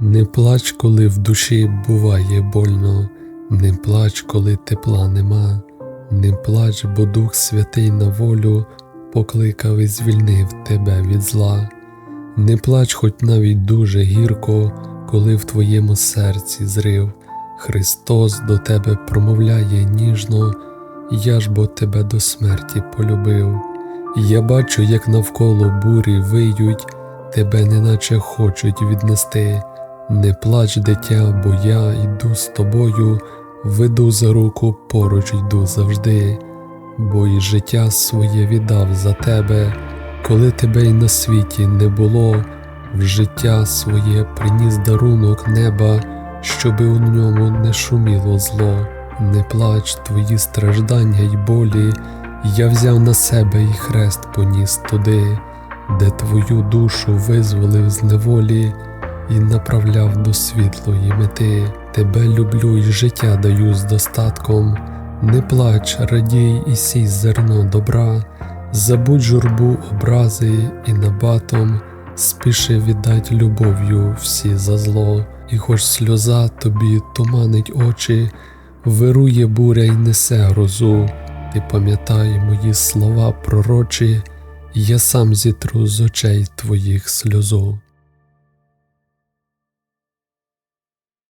Не плач, коли в душі буває больно, не плач, коли тепла нема, не плач, бо Дух Святий на волю покликав і звільнив тебе від зла. Не плач, хоч навіть дуже гірко, коли в твоєму серці зрив. Христос до тебе промовляє ніжно, я ж бо тебе до смерті полюбив. Я бачу, як навколо бурі виють, тебе неначе хочуть віднести. Не плач, дитя, бо я йду з тобою, веду за руку, поруч йду завжди, бо і життя своє віддав за тебе, коли тебе й на світі не було, в життя своє приніс дарунок неба, щоби у ньому не шуміло зло. Не плач, твої страждання й болі, я взяв на себе і хрест поніс туди, де твою душу визволив з неволі і направляв до світлої мети. Тебе люблю і життя даю з достатком. Не плач, радій і сій зерно добра, забудь журбу образи і набатом, спіши віддать любов'ю всі за зло, і хоч сльоза тобі туманить очі, вирує буря й несе грозу, ти пам'ятай мої слова пророчі, я сам зітру з очей твоїх сльозу.